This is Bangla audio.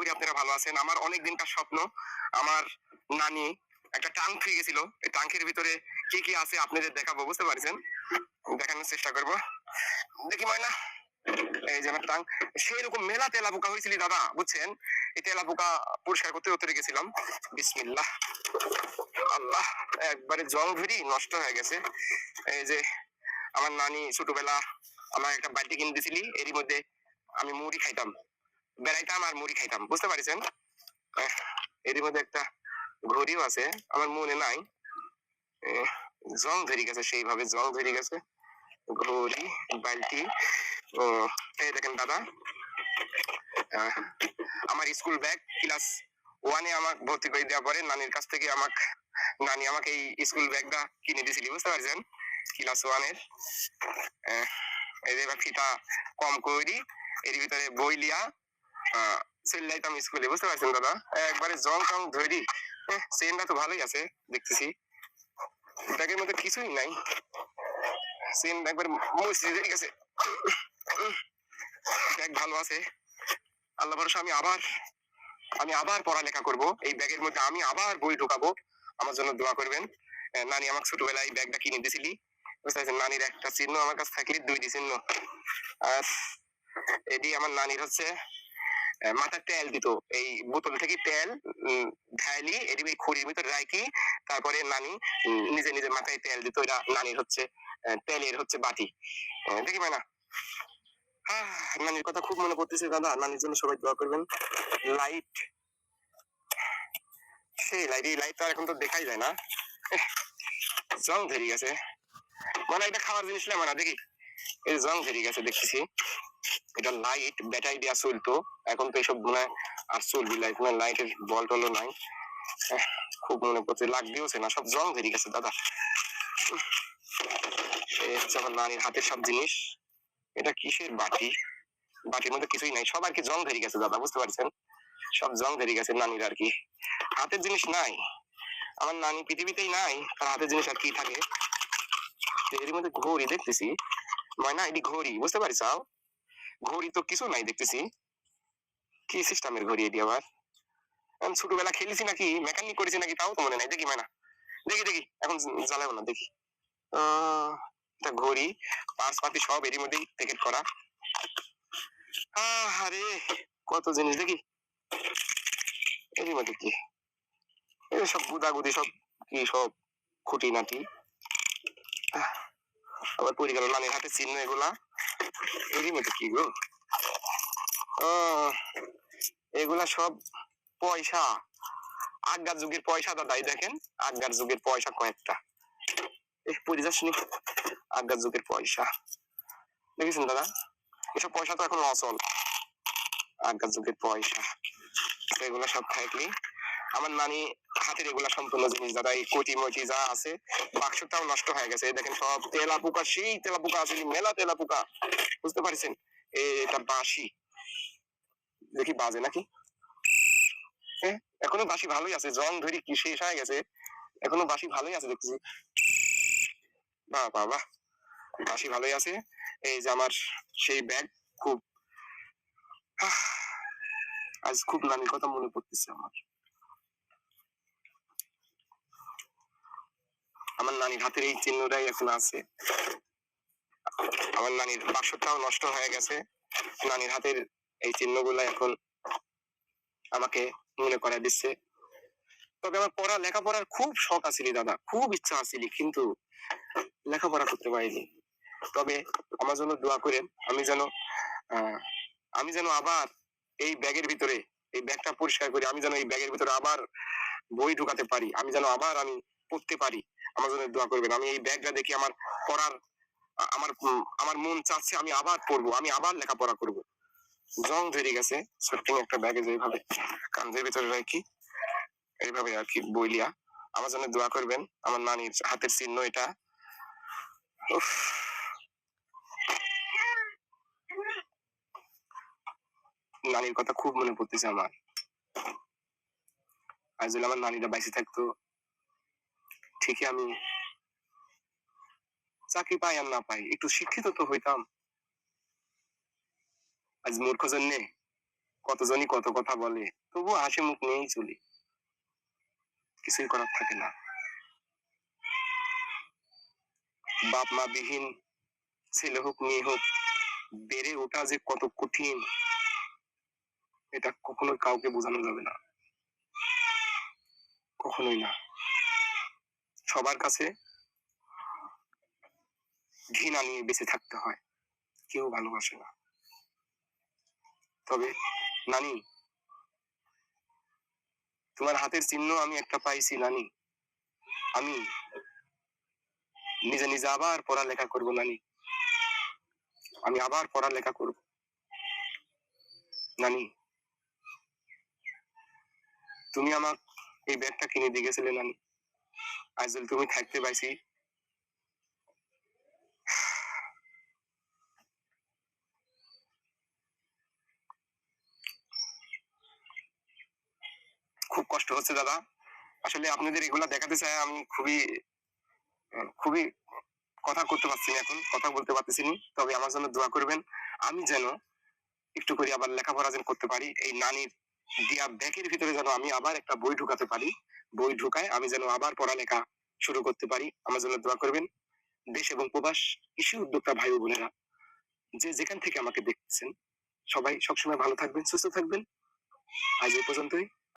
করি, আপনারা ভালো আছেন। আমার অনেক দিনকার স্বপ্ন, আমার নানি একটা টাঙ্ক ফিরে গেছিল। এই টাঙ্কের ভিতরে কি কি আছে আপনাদের দেখাবো, বুঝতে পারছেন? দেখানোর চেষ্টা করব। দেখি ময়না, এই যে আমার টাং সেই রকম মেলা তেলা পোকা হয়েছিল দাদা, বুঝছেন? এই তেলা পোকা পরিষ্কার করতে উতরে গেছিলাম। বিসমিল্লাহ। আল্লাহ, একবারে জং ভরি নষ্ট হয়ে গেছে। এই যে আমার নানি ছোটবেলা আমার একটা বাড়িতে কিনে দিছিলি, এরই মধ্যে আমি মুড়ি খাইতাম। বেড়াইতাম আর মুড়ি খাইতাম, বুঝতে পারছেন? এর মধ্যে একটা ঘড়িও আছে, আমার মনে নাই। জং ধরে গেছে সেইভাবে, জং ধরে গেছে। ঘড়ি, বালতি, ও, এই দেখেন দাদা। আমার স্কুল ব্যাগ, ক্লাস ওয়ানে আমাকে ভর্তি করে দেওয়ার পরে নানির কাছ থেকে আমাকে, নানি আমাকে এই স্কুল ব্যাগটা কিনে দিয়েছিলি বুঝতে পারছেন? ক্লাস ওয়ানের যে ফিতা কম করি, এর ভিতরে বই লিয়া স্কুলে বুঝতে পারছেন দাদা? একবারে জং টং ধরি। তো ভালোই আছে, দেখতেছি। ব্যাগের মধ্যে কিছুই নাই। একবার ব্যাগ ভালো আছে। আল্লাহ ভরসা, আমি আবার আমি আবার পড়ালেখা করব। এই ব্যাগের মধ্যে আমি আবার বই ঢুকাবো। আমার জন্য দোয়া করবেন। নানি আমাকে ছোটবেলায় এই ব্যাগটা কিনে দিয়েছিলি বুঝতে পারছেন? নানির একটা চিহ্ন আমার কাছে থাকলে দুইটি চিহ্ন। আর এটি আমার নানির হচ্ছে মাথার তেল দিত। এই বোতল থেকে তেল ঢাইলি এটি ওই খড়ির ভিতরে রাখি তারপরে নানি নিজে নিজে মাথায় তেল দিত। এটা নানির হচ্ছে তেলের হচ্ছে বাটি। দেখি না নানির কথা খুব মনে দাদা। নানির জন্য সবাই দোয়া করবেন। লাইট। সেই লাইট, এই লাইট তো এখন তো দেখাই যায় না। জং ধরে গেছে। মানে এটা খাওয়ার জিনিস না দেখি। এই জং ধরে গেছে, দেখতেছি। এটা লাইট ব্যাটারি দেওয়া চলতো এখন তো এইসব মনে আর চলবি লাইট মানে লাইটের বল টলও নাই। খুব মনে পড়ছে লাগতেওছে না, সব জং ধরে গেছে দাদা। হচ্ছে আমার নানির হাতের সব জিনিস। এটা কিসের বাটি? বাটির মধ্যে কিছুই নাই, সব আর কি জং ধরে গেছে দাদা, বুঝতে পারছেন? সব জং ধরে গেছে নানির আর কি। হাতের জিনিস নাই, আমার নানি পৃথিবীতেই নাই, তার হাতের জিনিস আর কি থাকে? এর মধ্যে ঘড়ি দেখতেছি। ময়না, এটি ঘড়ি, বুঝতে পারিস ঘড়ি তো কিছু নাই দেখতেছি। কি সিস্টেমের ঘড়ি এটি আবার? আমি ছোটবেলা খেলেছি নাকি? মেকানিক করেছি নাকি? তাও তো মনে নাই। দেখি ময়না দেখি দেখি। এখন জ্বালাবো না, দেখি। ঘড়ি। পার্স পাতি সব এরই মধ্যেই প্যাকেট করা। আরে, কত জিনিস দেখি। এরই মধ্যে কি? সব গুদাগুদি সব কি সব খুঁটি নাটি আবার পড়ে গেল নানির হাতে চিহ্ন এগুলা। এরই মধ্যে কি গো? এগুলা সব পয়সা। আগগার যুগের পয়সা দাদাই দেখেন আগগার যুগের পয়সা কয়েকটা। পড়ে যাসনি আগগার যুগের পয়সা। দেখেছেন দাদা? এসব পয়সা তো এখন অচল। আগগার যুগের পয়সা। এগুলো সব থাকলি আমার নানি হাতের এগুলা সম্পূর্ণ জিনিস, দাদা, এই কোটি মটি যা আছে, বাক্সটাও নষ্ট হয়ে গেছে। দেখেন সব তেলা পোকা সেই তেলা পোকা আছে মেলা তেলা পোকা বুঝতে পারছেন? এটা বাঁশি। দেখি বাজে নাকি? এখনও বাঁশি ভালোই আছে, জং ধরি কি শেষ হয়ে গেছে। এখনও বাঁশি ভালোই আছে দেখছি বাহ বাহ বাহ। বাঁশি ভালোই আছে। এই যে আমার সেই ব্যাগ খুব আজ খুব নানির কথা মনে পড়তেছে আমার। আমার নানির হাতের এই চিহ্নটাই এখন আছে। আমার নানির বাক্সটাও নষ্ট হয়ে গেছে। নানির হাতের এই চিহ্নগুলো এখন আমাকে মনে করায় দিচ্ছে। তবে আমার পড়া, লেখাপড়ার খুব শখ আছিল দাদা। খুব ইচ্ছা আছিল কিন্তু লেখাপড়া করতে পারিনি। তবে আমার জন্য দোয়া করেন, আমি যেন আমি যেন আবার এই ব্যাগের ভিতরে, এই ব্যাগটা পরিষ্কার করি আমি যেন এই ব্যাগের ভিতরে আবার বই ঢুকাতে পারি। আমি যেন আবার আমি পড়তে পারি। আমার জন্য দোয়া করবেন। আমি এই ব্যাগটা দেখি আমার পড়ার আমার আমার মন চাচ্ছে আমি আবার পড়ব, আমি আবার লেখাপড়া করব। জং ধরে গেছে ছোট্ট একটা ব্যাগে যেভাবে কান্ধের ভিতরে রাখি, এইভাবে আর কি বইলিয়া। আমার জন্য দোয়া করবেন, আমার নানির হাতের চিহ্ন এটা। নানির কথা খুব মনে পড়তেছে আমার। আজ আমার নানিটা বাইসে থাকতো। ঠিকই আমি চাকরি পাই আর না পাই। একটু শিক্ষিত তো হইতাম। আজ মূর্খ জন্যে কতজনই কত কথা বলে তবু হাসি মুখ নিয়েই চলি। কিছুই করার থাকে না। বাপ মা বিহীন, ছেলে হোক, মেয়ে হোক, বেড়ে ওঠা যে কত কঠিন, এটা কখনোই কাউকে বোঝানো যাবে না। কখনোই না। সবার কাছে ঘৃণা নিয়ে বেঁচে থাকতে হয়। কেউ ভালোবাসে না। তবে নানি, তোমার হাতের চিহ্ন আমি একটা পাইছি নানি। আমি নিজে নিজে আবার পড়ালেখা করব নানি। আমি আবার পড়ালেখা করব। নানি, তুমি আমার এই ব্যাগটা কিনে দিয়ে গেছিলে নানি। আজ যদি তুমি থাকতে পাইছি খুব কষ্ট হচ্ছে, দাদা। আসলে আপনাদের এগুলা দেখাতে চাই আমি খুবই খুবই কথা করতে পারছি এখন, কথা বলতে পারতেছি না। তবে আমার জন্য দোয়া করবেন, আমি যেন একটু করে আবার লেখাপড়া যেন করতে পারি, এই নানির দিয়া ব্যাগের ভিতরে যেন আমি আবার একটা বই ঢুকাতে পারি। বই ঢুকায়, আমি যেন আবার পড়ালেখা শুরু করতে পারি, আমার জন্য দোয়া করবেন। দেশ এবং প্রবাস, কৃষি উদ্যোক্তা ভাই বোনেরা, যে যেখান থেকে আমাকে দেখছেন, সবাই সবসময় ভালো থাকবেন, সুস্থ থাকবেন। আজ এই পর্যন্তই।